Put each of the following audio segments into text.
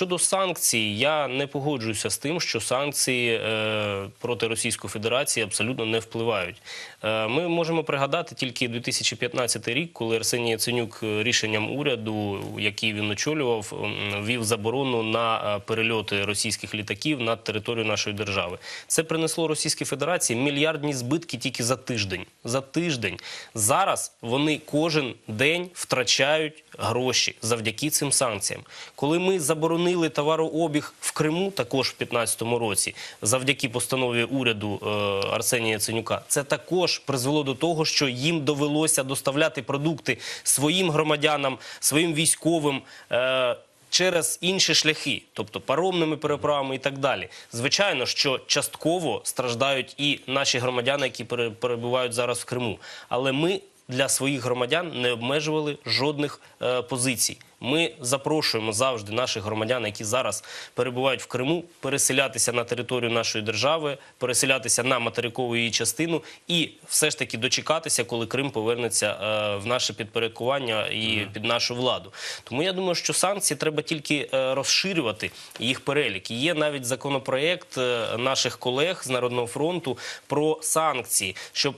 Щодо санкцій, я не погоджуюся з тим, що санкції е, проти Російської Федерації абсолютно не впливають. Е, ми можемо пригадати тільки 2015 рік, коли Арсеній Яценюк е, рішенням уряду, який він очолював, м, ввів заборону на перельоти російських літаків над територію нашої держави. Це принесло Російській Федерації мільярдні збитки тільки за тиждень. За тиждень зараз вони кожен день втрачають гроші завдяки цим санкціям. Коли ми заборонили товарообіг в Криму, також в 2015 році, завдяки постанові уряду е, Арсенія Яценюка, це також призвело до того, що їм довелося доставляти продукти своїм громадянам, своїм військовим. Е, Через інші шляхи, тобто паромними переправами і так далі. Звичайно, що частково страждають і наші громадяни, які пере- перебувають зараз в Криму. Але ми для своїх громадян не обмежували жодних е, позицій. Ми запрошуємо завжди наших громадян, які зараз перебувають в Криму, переселятися на територію нашої держави, переселятися на материкову її частину і все ж таки дочекатися, коли Крим повернеться е, в наше підпорядкування і під нашу владу. Тому я думаю, що санкції треба тільки е, розширювати їх перелік. Є навіть законопроект е, наших колег з Народного фронту про санкції, щоб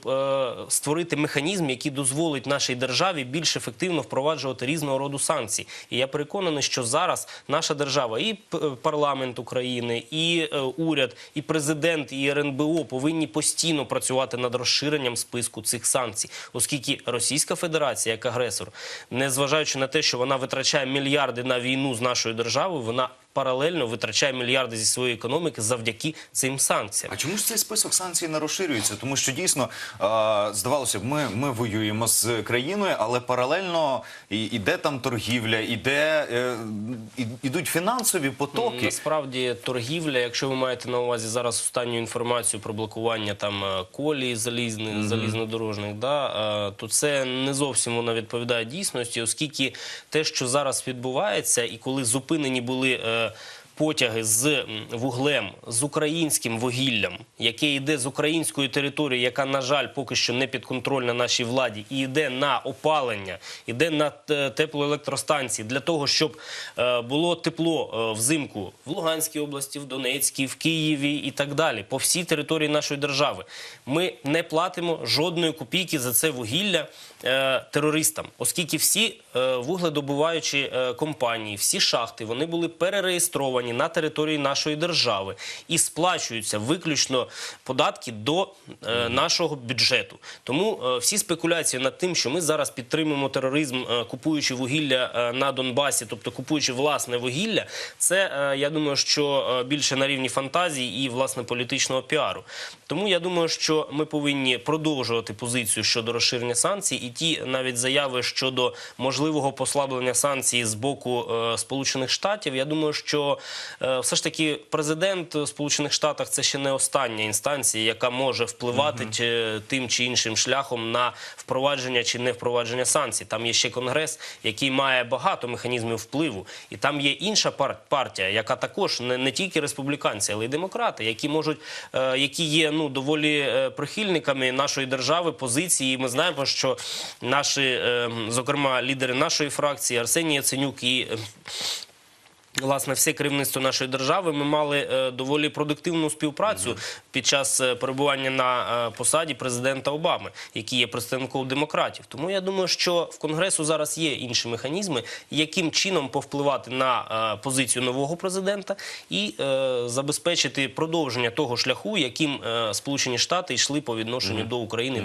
створити механізм, який дозволить нашій державі більш ефективно впроваджувати різного роду санкції. І я переконаний, що зараз наша держава, і парламент України, і е, уряд, і президент, і РНБО повинні постійно працювати над розширенням списку цих санкцій, оскільки Російська Федерація, як агресор, незважаючи на те, що вона витрачає мільярди на війну з нашою державою, вона паралельно витрачає мільярди зі своєї економіки завдяки цим санкціям. А чому ж цей список санкцій не розширюється? Тому що дійсно здавалося б, ми, ми воюємо з країною, але паралельно іде там торгівля, іде е, ідуть фінансові потоки. Насправді торгівля, якщо ви маєте на увазі зараз останню інформацію про блокування там е, колії залізних, залізнодорожних, да, е, то це не зовсім вона відповідає дійсності, оскільки те, що зараз відбувається, і коли зупинені були. Потяги з вуглем, з українським вугіллям, яке йде з української території, яка, на жаль, поки що не підконтрольна нашій владі, і йде на опалення, йде на е, теплоелектростанції для того, щоб е, було тепло е, взимку в Луганській області, в Донецькій, в Києві і так далі, по всій території нашої держави. Ми не платимо жодної копійки за це вугілля терористам, оскільки всі вугледобуваючі е, компанії, всі шахти, вони були перереєстровані на території нашої держави і сплачуються виключно податки до е, нашого бюджету. Тому е, всі спекуляції над тим, що ми зараз підтримуємо тероризм, е, купуючи вугілля е, на Донбасі, тобто купуючи власне вугілля, це е, я думаю, що е, більше на рівні фантазії і власне політичного піару. Тому я думаю, що ми повинні продовжувати позицію щодо розширення санкцій, і ті навіть заяви щодо можливого послаблення санкцій з боку е, Сполучених Штатів. Я думаю, що е, все ж таки президент Сполучених Штатів це ще не остання інстанція, яка може впливати чи, тим чи іншим шляхом на впровадження чи не впровадження санкцій. Там є ще конгрес, який має багато механізмів впливу, і там є інша партія, яка також не, не тільки республіканці, але й демократи, які можуть, е, які є ну доволі е, прихильниками нашої держави, позиції. І ми знаємо, що наші, е, зокрема, лідери нашої фракції Арсеній Яценюк і. е, Власне, все керівництво нашої держави ми мали е, доволі продуктивну співпрацю під час е, перебування на посаді президента Обами, який є представником демократів. Тому я думаю, що в Конгресу зараз є інші механізми, яким чином повпливати на позицію нового президента і забезпечити продовження того шляху, яким Сполучені Штати йшли по відношенню до України.